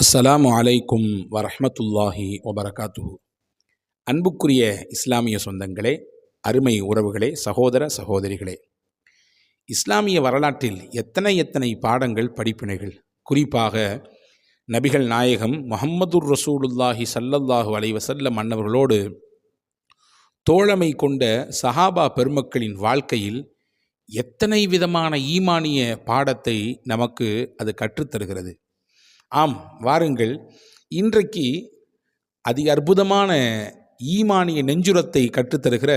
அஸ்ஸலாமு அலைக்கும் வரஹமத்துல்லாஹி வபரகாத்து அன்புக்குரிய இஸ்லாமிய சொந்தங்களே அருமை உறவுகளே சகோதர சகோதரிகளே. இஸ்லாமிய வரலாற்றில் எத்தனை எத்தனை பாடங்கள் படிப்பினைகள்? குறிப்பாக நபிகள் நாயகம் முஹம்மதுர் ரசூலுல்லாஹி சல்லல்லாஹு அலைஹி மன்னவர்களோடு தோழமை கொண்ட சஹாபா பெருமக்களின் வாழ்க்கையில் எத்தனை விதமான ஈமானிய பாடத்தை நமக்கு அது கற்றுத்தருகிறது? ஆம் வாருங்கள். இன்றைக்கு அதி அற்புதமான ஈமானிய நெஞ்சுரத்தை கற்றுத்தருகிற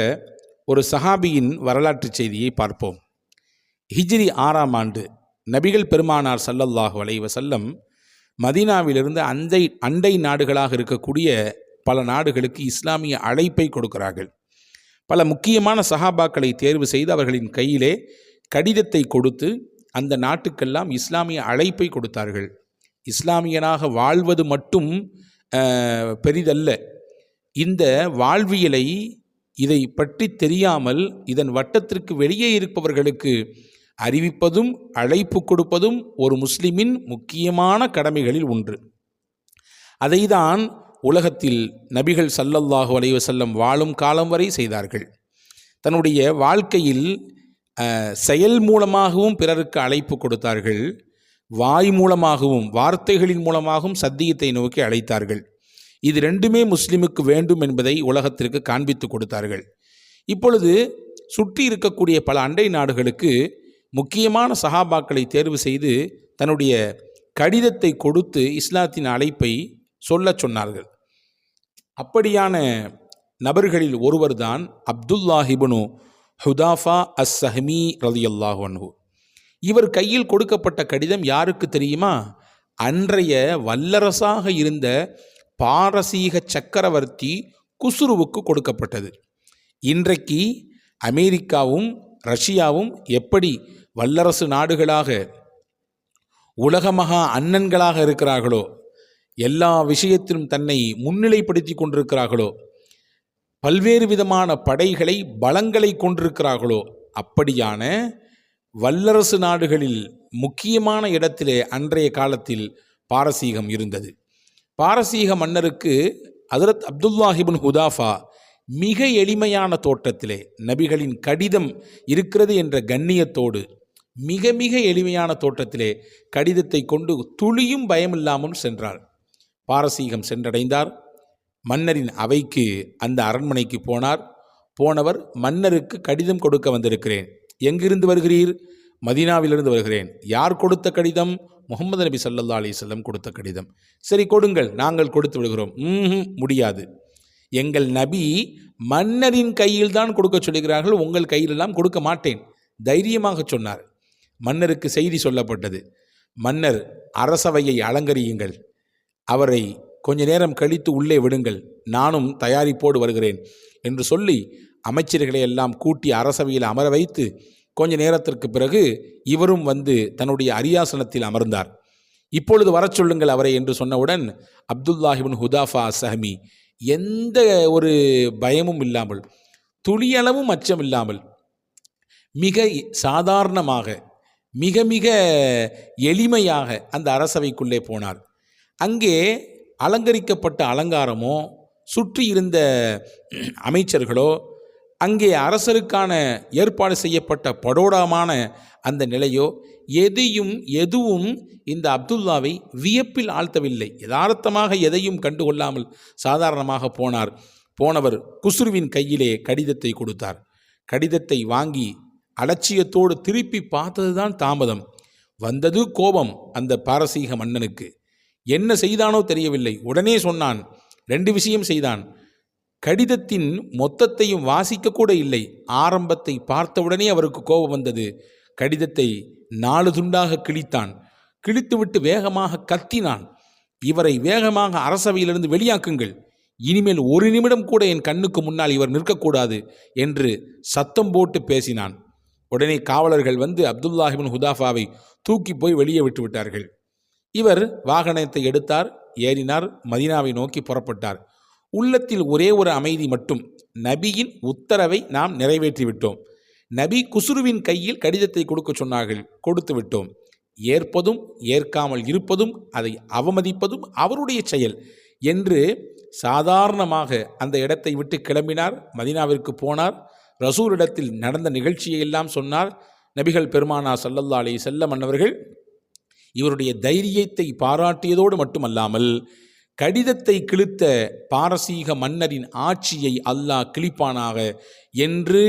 ஒரு சஹாபியின் வரலாற்று செய்தியை பார்ப்போம். ஹிஜ்ரி ஆறாம் ஆண்டு நபிகள் பெருமானார் சல்லல்லாஹு வலைவ செல்லம் மதீனாவிலிருந்து அண்டை அண்டை நாடுகளாக இருக்கக்கூடிய பல நாடுகளுக்கு இஸ்லாமிய அழைப்பை கொடுக்கிறார்கள். பல முக்கியமான சஹாபாக்களை தேர்வு செய்து அவர்களின் கையிலே கடிதத்தை கொடுத்து அந்த நாட்டுக்கெல்லாம் இஸ்லாமிய அழைப்பை கொடுத்தார்கள். இஸ்லாமியனாக வாழ்வது மட்டும் பெரிதல்ல. இந்த வாழ்வியலை இதை பற்றி தெரியாமல் இதன் வட்டத்திற்கு வெளியே இருப்பவர்களுக்கு அறிவிப்பதும் அழைப்பு கொடுப்பதும் ஒரு முஸ்லிமின் முக்கியமான கடமைகளில் ஒன்று. அதைதான் உலகத்தில் நபிகள் சல்லல்லாஹு அலைஹி செல்லம் வாழும் காலம் வரை செய்தார்கள். தன்னுடைய வாழ்க்கையில் செயல் மூலமாகவும் பிறருக்கு அழைப்பு கொடுத்தார்கள். வாய் மூலமாகவும் வார்த்தைகளின் மூலமாகவும் சத்தியத்தை நோக்கி அழைத்தார்கள். இது ரெண்டுமே முஸ்லிமுக்கு வேண்டும் என்பதை உலகத்திற்கு காண்பித்து கொடுத்தார்கள். இப்பொழுது சுற்றி இருக்கக்கூடிய பல அண்டை நாடுகளுக்கு முக்கியமான சஹாபாக்களை தேர்வு செய்து தன்னுடைய கடிதத்தை கொடுத்து இஸ்லாத்தின் அழைப்பை சொல்லச் சொன்னார்கள். அப்படியான நபர்களில் ஒருவர்தான் அப்துல்லாஹிபனு ஹுதாஃபா அஸ் சஹ்மி ரலியல்லாஹு அன்ஹூ. இவர் கையில் கொடுக்கப்பட்ட கடிதம் யாருக்கு தெரியுமா? அன்றைய வல்லரசாக இருந்த பாரசீக சக்கரவர்த்தி குசுருவுக்கு கொடுக்கப்பட்டது. இன்றைக்கு அமெரிக்காவும் ரஷ்யாவும் எப்படி வல்லரசு நாடுகளாக உலக மகா அண்ணன்களாக இருக்கிறார்களோ எல்லா விஷயத்திலும் தன்னை முன்னிலைப்படுத்தி கொண்டிருக்கிறார்களோ பல்வேறு விதமான படைகளை பலங்களை கொண்டிருக்கிறார்களோ அப்படியான வல்லரசு நாடுகளில் முக்கியமான இடத்திலே அன்றைய காலத்தில் பாரசீகம் இருந்தது. பாரசீக மன்னருக்கு ஹதரத் அப்துல்லாஹிபின் ஹுதாஃபா மிக எளிமையான தோட்டத்திலே நபிகளின் கடிதம் இருக்கிறது என்ற கண்ணியத்தோடு மிக மிக எளிமையான தோட்டத்திலே கடிதத்தை கொண்டு துளியும் பயமில்லாமல் சென்றார். பாரசீகம் சென்றடைந்தார். மன்னரின் அவைக்கு அந்த அரண்மனைக்கு போனார். போனவர் மன்னருக்கு கடிதம் கொடுக்க வந்திருக்கிறேன். எங்கிருந்து வருகிறீர்? மதீனாவிலிருந்து வருகிறேன். யார் கொடுத்த கடிதம்? முகமது நபி சல்லா அலைஹி கொடுத்த கடிதம். சரி கொடுங்கள். நாங்கள் கொடுத்து விடுகிறோம். முடியாது. எங்கள் நபி மன்னரின் கையில் தான் கொடுக்க சொல்லுகிறார்கள். உங்கள் கையிலெல்லாம் கொடுக்க மாட்டேன். தைரியமாக சொன்னார். மன்னருக்கு செய்தி சொல்லப்பட்டது. மன்னர் அரசவையை அலங்கரியுங்கள். அவரை கொஞ்ச நேரம் கழித்து உள்ளே விடுங்கள். நானும் தயாரிப்போடு வருகிறேன் என்று சொல்லி அமைச்சர்களை எல்லாம் கூட்டி அரசவையில் அமர வைத்து கொஞ்ச நேரத்திற்கு பிறகு இவரும் வந்து தன்னுடைய அரியாசனத்தில் அமர்ந்தார். இப்பொழுது வரச் சொல்லுங்கள் அவரை என்று சொன்னவுடன் அப்துல்லாஹிபின் ஹுதாஃபா சஹமி எந்த ஒரு பயமும் இல்லாமல் துளியளவும் அச்சம் இல்லாமல் மிக சாதாரணமாக மிக மிக எளிமையாக அந்த அரசவைக்குள்ளே போனார். அங்கே அலங்கரிக்கப்பட்ட அலங்காரமோ சுற்றி இருந்த அமைச்சர்களோ அங்கே அரசருக்கான ஏற்பாடு செய்யப்பட்ட படோடமான அந்த நிலையோ எதையும் எதுவும் இந்த அப்துல்லாவை வியப்பில் ஆழ்த்தவில்லை. யதார்த்தமாக எதையும் கண்டுகொள்ளாமல் சாதாரணமாக போனார். போனவர் குசுருவின் கையிலே கடிதத்தை கொடுத்தார். கடிதத்தை வாங்கி அலட்சியத்தோடு திருப்பி பார்த்ததுதான் தாமதம். வந்தது கோபம் அந்த பாரசீக மன்னனுக்கு. என்ன செய்தானோ தெரியவில்லை. உடனே சொன்னான். ரெண்டு விஷயம் செய்தான். கடிதத்தின் மொத்தத்தையும் வாசிக்க கூட இல்லை. ஆரம்பத்தை பார்த்தவுடனே அவருக்கு கோபம் வந்தது. கடிதத்தை நாலு துண்டாக கிழித்தான். கிழித்துவிட்டு வேகமாக கத்தினான். இவரை வேகமாக அரசவையிலிருந்து வெளியாக்குங்கள். இனிமேல் ஒரு நிமிடம் கூட என் கண்ணுக்கு முன்னால் இவர் நிற்கக்கூடாது என்று சத்தம் போட்டு பேசினான். உடனே காவலர்கள் வந்து அப்துல்லாஹிபின் ஹுதாஃபாவை தூக்கி போய் வெளியே விட்டு விட்டார்கள். இவர் வாகனத்தை எடுத்தார் ஏறினார் மதீனாவை நோக்கி புறப்பட்டார். உள்ளத்தில் ஒரே ஒரு அமைதி மட்டும். நபியின் உத்தரவை நாம் நிறைவேற்றிவிட்டோம். நபி குசுருவின் கையில் கடிதத்தை கொடுக்க சொன்னார்கள் கொடுத்து விட்டோம். ஏற்பதும் ஏற்காமல் இருப்பதும் அதை அவமதிப்பதும் அவருடைய செயல் என்று சாதாரணமாக அந்த இடத்தை விட்டு கிளம்பினார் மதினாவிற்கு போனார். ரசூலிடத்தில் நடந்த நிகழ்ச்சியை எல்லாம் சொன்னார். நபிகள் பெருமானா சல்லல்லா அலி செல்ல மன்னவர்கள் இவருடைய தைரியத்தை பாராட்டியதோடு மட்டுமல்லாமல் கடிதத்தை கிழித்த பாரசீக மன்னரின் ஆட்சியை அல்லாஹ் கிழிப்பானாக என்று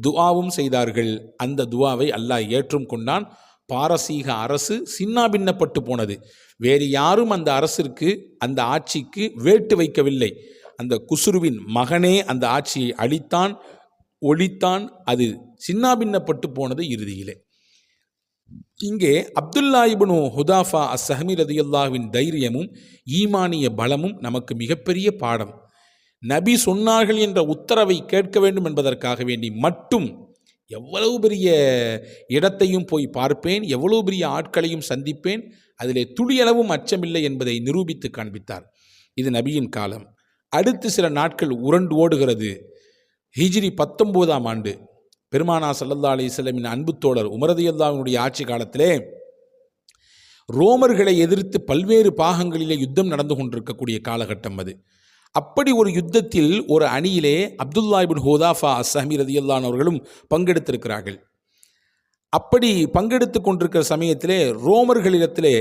துவாவும் செய்தார்கள். அந்த துவாவை அல்லாஹ் ஏற்றும் கொண்டான். பாரசீக அரசு சின்னாபின்னப்பட்டு போனது. வேறு யாரும் அந்த அரசிற்கு அந்த ஆட்சிக்கு வேட்டு வைக்கவில்லை. அந்த குசுருவின் மகனே அந்த ஆட்சியை அழித்தான் ஒழித்தான். அது சின்னாபின்னப்பட்டு போனது இறுதியிலே. இங்கே Abdullah ibn Hudhafa as Sahmi ரதியுல்லாவின் தைரியமும் ஈமானிய பலமும் நமக்கு மிகப்பெரிய பாடம். நபி சொன்னார்கள் என்ற உத்தரவை கேட்க வேண்டும் என்பதற்காக வேண்டி மட்டும் எவ்வளவு பெரிய இடத்தையும் போய் பார்ப்பேன் எவ்வளவு பெரிய ஆட்களையும் சந்திப்பேன் அதிலே துளியளவும் அச்சமில்லை என்பதை நிரூபித்து காண்பித்தார். இது நபியின் காலம். அடுத்து சில நாட்கள் உருண்டு ஓடுகிறது. ஹிஜ்ரி பத்தொம்போதாம் ஆண்டு. பெருமானா சல்லல்லா அலிஸ்லமின் அன்பு தோழர் உமரதியல்லாவினுடைய ஆட்சி காலத்திலே ரோமர்களை எதிர்த்து பல்வேறு பாகங்களிலே யுத்தம் நடந்து கொண்டிருக்கக்கூடிய காலகட்டம் அது. அப்படி ஒரு யுத்தத்தில் ஒரு அணியிலே அப்துல்லாஹிபின் ஹோதாஃபா அஸ்ஸஹமி ரதியல்லான் அவர்களும் பங்கெடுத்திருக்கிறார்கள். அப்படி பங்கெடுத்து கொண்டிருக்கிற சமயத்திலே ரோமர்களிடத்திலே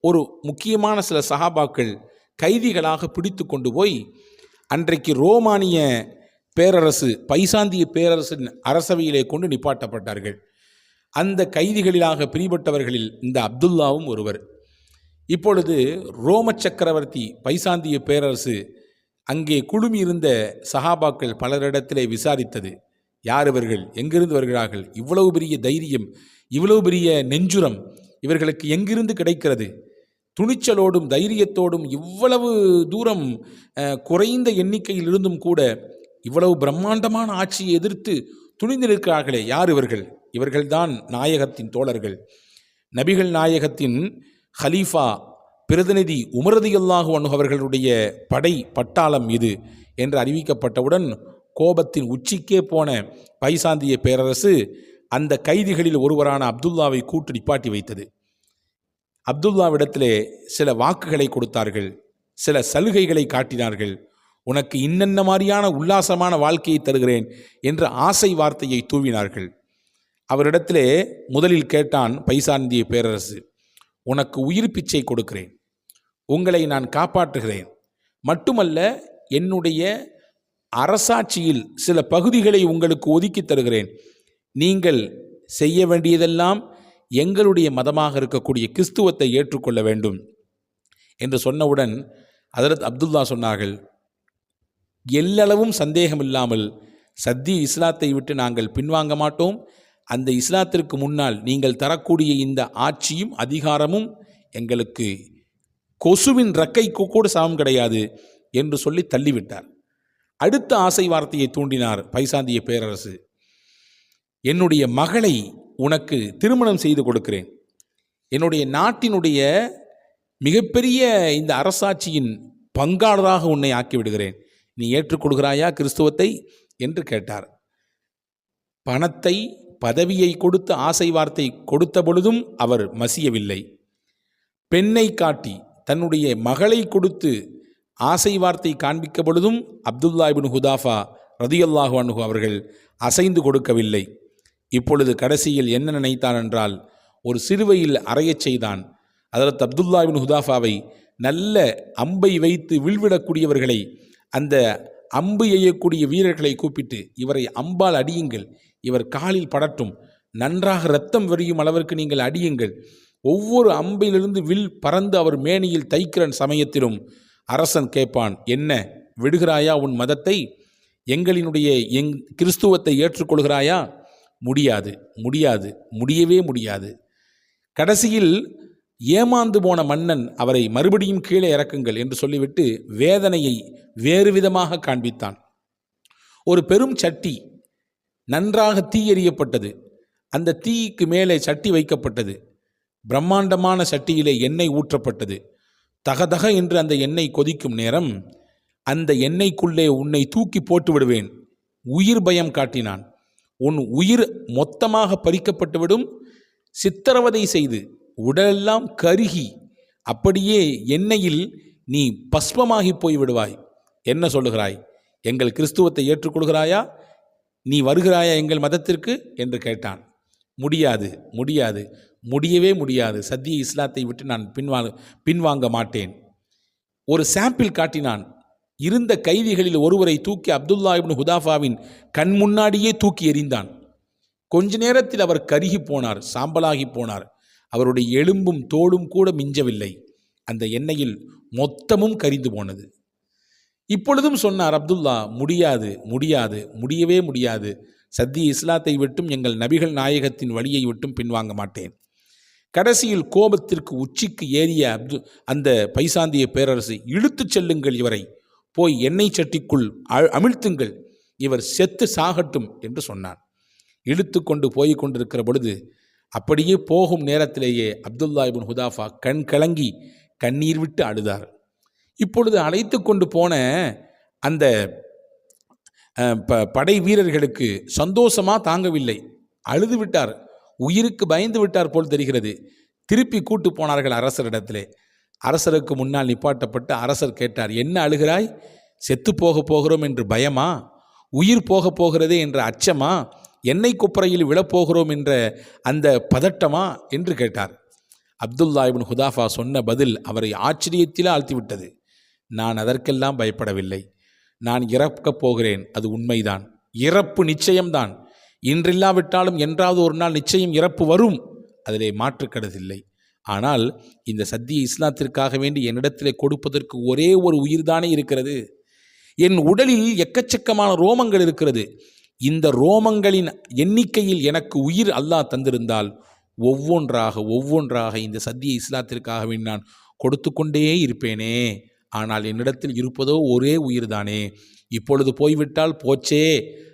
ஒரு முக்கியமான சில சகாபாக்கள் கைதிகளாக பிடித்து கொண்டு போய் அன்றைக்கு ரோமானிய பேரரசு பைசாந்திய பேரரசின் அரசவையிலே கொண்டு நிப்பாட்டப்பட்டார்கள். அந்த கைதிகளிலாக பிரிபட்டவர்களில் இந்த அப்துல்லாவும் ஒருவர். இப்பொழுது ரோம சக்கரவர்த்தி பைசாந்திய பேரரசு அங்கே குழுமியிருந்த சஹாபாக்கள் பலரிடத்திலே விசாரித்தது. யார் இவர்கள்? எங்கிருந்து வருகிறார்கள்? இவ்வளவு பெரிய தைரியம் இவ்வளவு பெரிய நெஞ்சுரம் இவர்களுக்கு எங்கிருந்து கிடைக்கிறது? துணிச்சலோடும் தைரியத்தோடும் இவ்வளவு தூரம் குறைந்த எண்ணிக்கையில் இருந்தும் கூட இவ்வளவு பிரம்மாண்டமான ஆட்சியை எதிர்த்து துணிந்து நிற்கிறார்களே யார் இவர்கள்? இவர்கள்தான் நாயகத்தின் தோழர்கள். நபிகள் நாயகத்தின் ஹலீஃபா பிரதிநிதி உமரதியல்லாஹு அவர்களுடைய படை பட்டாளம் இது என்று அறிவிக்கப்பட்டவுடன் கோபத்தின் உச்சிக்கே போன பைசாந்திய பேரரசு அந்த கைதிகளில் ஒருவரான அப்துல்லாவை கூட்டு நிப்பாட்டி வைத்தது. அப்துல்லாவிடத்திலே சில வாக்குகளை கொடுத்தார்கள் சில சலுகைகளை காட்டினார்கள். உனக்கு இன்னென்ன மாதிரியான உல்லாசமான வாழ்க்கையை தருகிறேன் என்ற ஆசை வார்த்தையை தூவினார்கள். அவரிடத்திலே முதலில் கேட்டான் பைசாந்திய பேரரசு உனக்கு உயிர் பிச்சை கொடுக்கிறேன் உங்களை நான் காப்பாற்றுகிறேன். மட்டுமல்ல என்னுடைய அரசாட்சியில் சில பகுதிகளை உங்களுக்கு ஒதுக்கி தருகிறேன். நீங்கள் செய்ய வேண்டியதெல்லாம் எங்களுடைய மதமாக இருக்கக்கூடிய கிறிஸ்துவத்தை ஏற்றுக்கொள்ள வேண்டும் என்று சொன்னவுடன் அதரத் அப்துல்லா சொன்னார்கள். எல்லளவும் சந்தேகம் இல்லாமல் சத்திய இஸ்லாத்தை விட்டு நாங்கள் பின்வாங்க மாட்டோம். அந்த இஸ்லாத்திற்கு முன்னால் நீங்கள் தரக்கூடிய இந்த ஆட்சியும் அதிகாரமும் எங்களுக்கு கொசுவின் ரக்கைக்கு கூட சமம் கிடையாது என்று சொல்லி தள்ளிவிட்டார். அடுத்த ஆசை வார்த்தையை தூண்டினார் பைசாந்திய பேரரசு. என்னுடைய மகளை உனக்கு திருமணம் செய்து கொடுக்கிறேன். என்னுடைய நாட்டினுடைய மிகப்பெரிய இந்த அரசாட்சியின் பங்காளராக உன்னை ஆக்கிவிடுகிறேன் நீ ஏற்றுக்கொள்கிறாயா கிறிஸ்துவத்தை? என்று கேட்டார். பணத்தை பதவியை கொடுத்து ஆசை வார்த்தை கொடுத்த பொழுதும் அவர் மசியவில்லை. பெண்ணை காட்டி தன்னுடைய மகளை கொடுத்து ஆசை வார்த்தை காண்பிக்க பொழுதும் அப்துல்லா இபின் ஹுதாஃபா ரதியல்லாஹு அனுகு அவர்கள் அசைந்து கொடுக்கவில்லை. இப்பொழுது கடைசியில் என்ன நினைத்தான் என்றால் ஒரு சிறுவையில் அறையச் செய்தான். அதற்கு அப்துல்லா இபின் ஹுதாஃபாவை நல்ல அம்பை வைத்து விழ்விடக்கூடியவர்களை அந்த அம்பு எய்யக்கூடிய வீரர்களை கூப்பிட்டு இவரை அம்பால் அடியுங்கள். இவர் காலில் படட்டும். நன்றாக இரத்தம் வெறியும் அளவிற்கு நீங்கள் அடியுங்கள். ஒவ்வொரு அம்பிலிருந்து வில் பறந்து அவர் மேனியில் தைக்கிற சமயத்திலும் அரசன் கேட்பான் என்ன விடுகிறாயா உன் மதத்தை? எங்களினுடைய எங் கிறிஸ்துவத்தை ஏற்றுக்கொள்கிறாயா? முடியாது முடியாது முடியவே முடியாது. கடைசியில் ஏமாந்து போன மன்னன் அவரை மறுபடியும் கீழே இறக்குங்கள் என்று சொல்லிவிட்டு வேதனையை வேறு விதமாக காண்பித்தான். ஒரு பெரும் சட்டி நன்றாக தீ எறியப்பட்டது. அந்த தீக்கு மேலே சட்டி வைக்கப்பட்டது. பிரம்மாண்டமான சட்டியிலே எண்ணெய் ஊற்றப்பட்டது. தகதக என்று அந்த எண்ணெய் கொதிக்கும் நேரம் அந்த எண்ணெய்க்குள்ளே உன்னை தூக்கி போட்டு விடுவேன். உயிர் பயம் காட்டினான். உன் உயிர் மொத்தமாக பறிக்கப்பட்டுவிடும். சித்திரவதை செய்து உடலெல்லாம் கருகி அப்படியே எண்ணெயில் நீ பஸ்மமாகி போய் விடுவாய் என்ன சொல்லுகிறாய்? எங்கள் கிறிஸ்துவத்தை ஏற்றுக்கொள்கிறாயா நீ வருகிறாயா எங்கள் மதத்திற்கு? என்று கேட்டான். முடியாது முடியாது. முடியவே முடியாது. சத்திய இஸ்லாத்தை விட்டு நான் பின்வா பின்வாங்க மாட்டேன். ஒரு சாம்பிள் காட்டினான். இருந்த கைதிகளில் ஒருவரை தூக்கி அப்துல்லா இப்னு ஹுதாஃபாவின் கண் முன்னாடியே தூக்கி எறிந்தான். கொஞ்ச நேரத்தில் அவர் கருகி போனார் சாம்பலாகி போனார். அவருடைய எலும்பும் தோடும் கூட மிஞ்சவில்லை. அந்த எண்ணெயில் மொத்தமும் கரிந்து போனது. இப்பொழுதும் சொன்னார் அப்துல்லா முடியாது முடியாது முடியவே முடியாது. சத்திய இஸ்லாத்தை விட்டும் எங்கள் நபிகள் நாயகத்தின் வழியை விட்டும் பின்வாங்க மாட்டேன். கடைசியில் கோபத்திற்கு உச்சிக்கு ஏறிய அப்து அந்த பைசாந்திய பேரரசு இழுத்துச் செல்லுங்கள் இவரை. போய் எண்ணெய் சட்டிக்குள் அ- அமிழ்த்துங்கள். இவர் செத்து சாகட்டும் என்று சொன்னான். இழுத்து கொண்டு போய் கொண்டிருக்கிற பொழுது அப்படியே போகும் நேரத்திலேயே அப்துல்லா இபின் ஹுதாஃபா கண் கலங்கி கண்ணீர் விட்டு அழுதார். இப்பொழுது அழைத்து கொண்டு போன அந்த ப- படை வீரர்களுக்கு சந்தோஷமாக தாங்கவில்லை. அழுது விட்டார். உயிருக்கு பயந்து விட்டார் போல் தெரிகிறது. திருப்பி கூட்டு போனார்கள் அரசரிடத்திலே. அரசருக்கு முன்னால் நிப்பாட்டப்பட்டு அரசர் கேட்டார் என்ன அழுகிறாய்? செத்து போக போகிறோம் என்று பயமா? உயிர் போக போகிறதே என்ற அச்சமா? எண்ணெய் குப்பரையில் விழப்போகிறோம் என்ற அந்த பதட்டமா என்று கேட்டார். அப்துல்லா இபின் ஹுதாஃபா சொன்ன பதில் அவரை ஆச்சரியத்தில் ஆழ்த்திவிட்டது. நான் அதற்கெல்லாம் பயப்படவில்லை. நான் இறக்கப் போகிறேன். அது உண்மைதான். இறப்பு நிச்சயம்தான். இன்றில்லாவிட்டாலும் என்றாவது ஒரு நாள் நிச்சயம் இறப்பு வரும். அதிலே மாற்றுக்கடதில்லை. ஆனால் இந்த சத்திய இஸ்லாத்திற்காக வேண்டி என்னிடத்திலே கொடுப்பதற்கு ஒரே ஒரு உயிர்தானே இருக்கிறது? என் உடலில் எக்கச்சக்கமான ரோமங்கள் இருக்கிறது. இந்த ரோமங்களின் எண்ணிக்கையில் எனக்கு உயிர் அல்லாஹ் தந்திருந்தால் ஒவ்வொன்றாக ஒவ்வொன்றாக இந்த சத்திய இஸ்லாத்திற்காக வேண்டி நான் கொடுத்து கொண்டே இருப்பேனே. ஆனால் என்னிடத்தில் இருப்பதோ ஒரே உயிர்தானே. இப்பொழுது போய்விட்டால் போச்சே.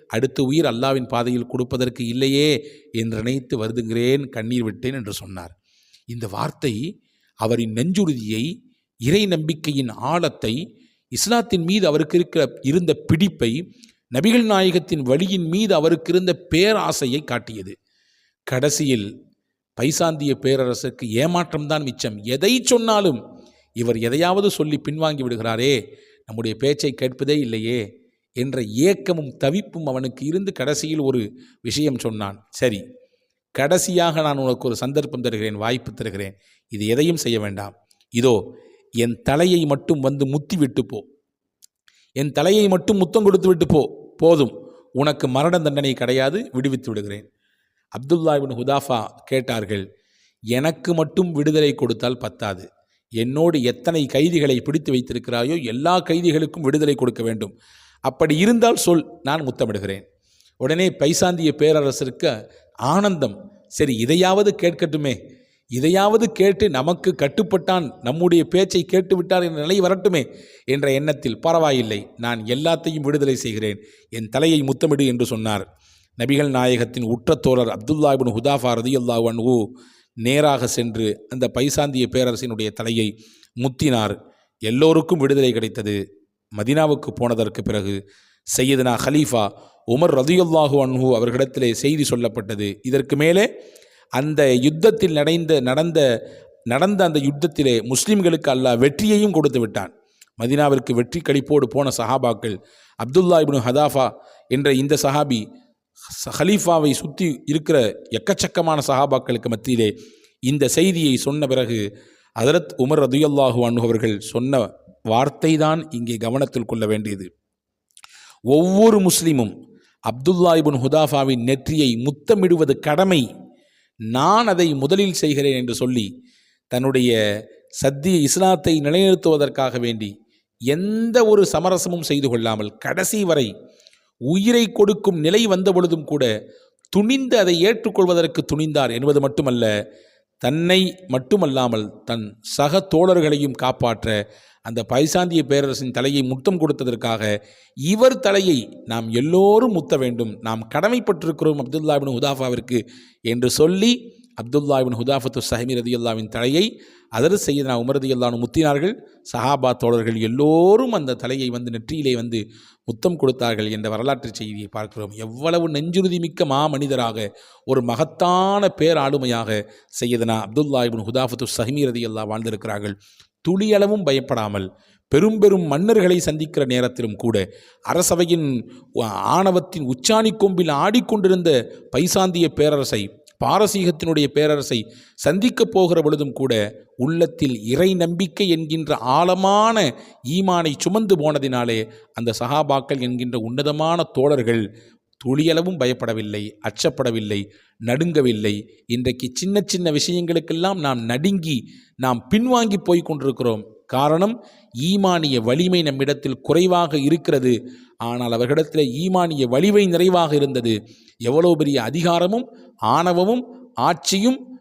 அடுத்த உயிர் அல்லாவின் பாதையில் கொடுப்பதற்கு இல்லையே என்று நினைத்து வருதுங்கிறேன் கண்ணீர் விட்டேன் என்று சொன்னார். இந்த வார்த்தை அவரின் நெஞ்சுறுதியை இறை நம்பிக்கையின் ஆழத்தை இஸ்லாத்தின் மீது அவருக்கு இருக்கிற இருந்த பிடிப்பை நபிகள் நாயகத்தின் வழியின் மீது அவருக்கு இருந்த பேராசையை காட்டியது. கடைசியில் பைசாந்திய பேரரசுக்கு ஏமாற்றம்தான் மிச்சம். எதை சொன்னாலும் இவர் எதையாவது சொல்லி பின்வாங்கி விடுகிறாரே நம்முடைய பேச்சை கேட்பதே இல்லையே என்ற ஏக்கமும் தவிப்பும் அவனுக்கு இருந்து கடைசியில் ஒரு விஷயம் சொன்னான். சரி கடைசியாக நான் உனக்கு ஒரு சந்தர்ப்பம் தருகிறேன் வாய்ப்பு தருகிறேன். இது எதையும் செய்ய வேண்டாம். இதோ என் தலையை மட்டும் வந்து முத்தி விட்டு போ. என் தலையை மட்டும் முத்தம் கொடுத்து விட்டு போ போதும். உனக்கு மரண தண்டனை கிடையாது விடுவித்து விடுகிறேன். அப்துல்லா ஹுதாஃபா கேட்டார்கள் எனக்கு மட்டும் விடுதலை கொடுத்தால் பத்தாது. என்னோடு எத்தனை கைதிகளை பிடித்து வைத்திருக்கிறாயோ எல்லா கைதிகளுக்கும் விடுதலை கொடுக்க வேண்டும். அப்படி இருந்தால் சொல் நான் முத்தமிடுகிறேன். உடனே பைசாந்திய பேரரசருக்கு ஆனந்தம் சரி இதையாவது கேட்கட்டுமே. இதையாவது கேட்டு நமக்கு கட்டுப்பட்டான் நம்முடைய பேச்சை கேட்டுவிட்டார் என்ற நிலை வரட்டுமே என்ற எண்ணத்தில் பரவாயில்லை நான் எல்லாத்தையும் விடுதலை செய்கிறேன் என் தலையை முத்தமிடு என்று சொன்னார். நபிகள் நாயகத்தின் உற்ற தோழர் அப்துல்லா இப்னு ஹுதாஃபா ரதியுல்லா ஊ நேராக சென்று அந்த பைசாந்திய பேரரசினுடைய தலையை முத்தினார். எல்லோருக்கும் விடுதலை கிடைத்தது. மதினாவுக்கு போனதற்கு பிறகு சையதுனா ஹலீஃபா உமர் ரதியுல்லாஹு அன்ஹூ அவர்களிடத்திலே செய்தி சொல்லப்பட்டது. இதற்கு மேலே அந்த யுத்தத்தில் நடைந்த நடந்த நடந்த அந்த யுத்தத்திலே முஸ்லிம்களுக்கு அல்லாஹ் வெற்றியையும் கொடுத்து விட்டான். மதினாவிற்கு வெற்றி கழிப்போடு போன சஹாபாக்கள் அப்துல்லா இப்னு ஹதாஃபா என்ற இந்த சஹாபி ஹலீஃபாவை சுற்றி இருக்கிற எக்கச்சக்கமான சஹாபாக்களுக்கு மத்தியிலே இந்த செய்தியை சொன்ன பிறகு ஹதரத் உமர் ரதுயல்லாஹு அன்ஹு அவர்கள் சொன்ன வார்த்தை தான் இங்கே கவனத்தில் கொள்ள வேண்டியது. ஒவ்வொரு முஸ்லீமும் அப்துல்லா இபுன் ஹுதாஃபாவின் நெற்றியை முத்தமிடுவது கடமை. நான் அதை முதலில் செய்கிறேன் என்று சொல்லி தன்னுடைய சத்திய இஸ்லாத்தை நிலைநிறுத்துவதற்காக வேண்டி எந்த ஒரு சமரசமும் செய்து கொள்ளாமல் கடைசி வரை உயிரை கொடுக்கும் நிலை வந்த பொழுதும் கூட துணிந்து அதை ஏற்றுக்கொள்வதற்கு துணிந்தார் என்பது மட்டுமல்ல தன்னை மட்டுமல்லாமல் தன் சக தோழர்களையும் காப்பாற்ற அந்த பைசாந்திய பேரரசின் தலையை முத்தம் கொடுத்ததற்காக இவர் தலையை நாம் எல்லோரும் முத்த வேண்டும். நாம் கடமைப்பட்டிருக்கிறோம் அப்துல்லாபின் ஹுதாஃபாவிற்கு என்று சொல்லி அப்துல்லாவின் ஹுதாஃபத்து சஹமி ரதியுல்லாவின் தலையை அதர் செய்யதனா உமர் ரதியுல்லானு முத்தினார்கள். சஹாபா தோழர்கள் எல்லோரும் அந்த தலையை வந்து நெற்றியிலே வந்து முத்தம் கொடுத்தார்கள் என்ற வரலாற்று செய்தியை பார்க்கிறோம். எவ்வளவு நெஞ்சுறுதி மிக்க மாமனிதராக ஒரு மகத்தான பேராளுமையாக செய்யதனா அப்துல்லாஹிபின் ஹுதாஃபத்து சஹமி ரதியுல்லா வாழ்ந்திருக்கிறார்கள். துளியளவும் பயப்படாமல் பெரும் பெரும் மன்னர்களை சந்திக்கிற நேரத்திலும் கூட அரசவையின் ஆணவத்தின் உச்சாணி கொம்பில் ஆடிக்கொண்டிருந்த பைசாந்திய பேரரசை பாரசீகத்தினுடைய பேரரசை சந்திக்கப் போகிற பொழுதும் கூட உள்ளத்தில் இறை நம்பிக்கை என்கின்ற ஆழமான ஈமானை சுமந்து போனதினாலே அந்த சஹாபாக்கள் என்கின்ற உன்னதமான தோழர்கள் துளியளவும் பயப்படவில்லை அச்சப்படவில்லை நடுங்கவில்லை. இன்றைக்கு சின்ன சின்ன விஷயங்களுக்கெல்லாம் நாம் நடுங்கி நாம் பின்வாங்கி போய் கொண்டிருக்கிறோம். காரணம் ஈமானிய வலிமை நம்மிடத்தில் குறைவாக இருக்கிறது. ஆனால் அவர்களிடத்தில் ஈமானிய வலிமை நிறைவாக இருந்தது. எவ்வளோ பெரிய அதிகாரமும் ஆணவமும் ஆட்சியும்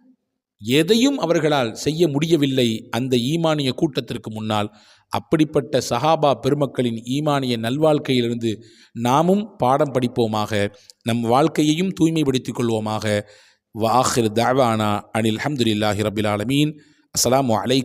எதையும் அவர்களால் செய்ய முடியவில்லை அந்த ஈமானிய கூட்டத்திற்கு முன்னால். அப்படிப்பட்ட சஹாபா பெருமக்களின் ஈமானிய நல்வாழ்க்கையிலிருந்து நாமும் பாடம் படிப்போமாக நம் வாழ்க்கையையும் தூய்மைப்படுத்திக் கொள்வோமாக. வாஹிர் தாவானா அனில் அஹமதுல்லாஹி ரபில் ஆலமீன். அஸ்லாம் அலைக்கும்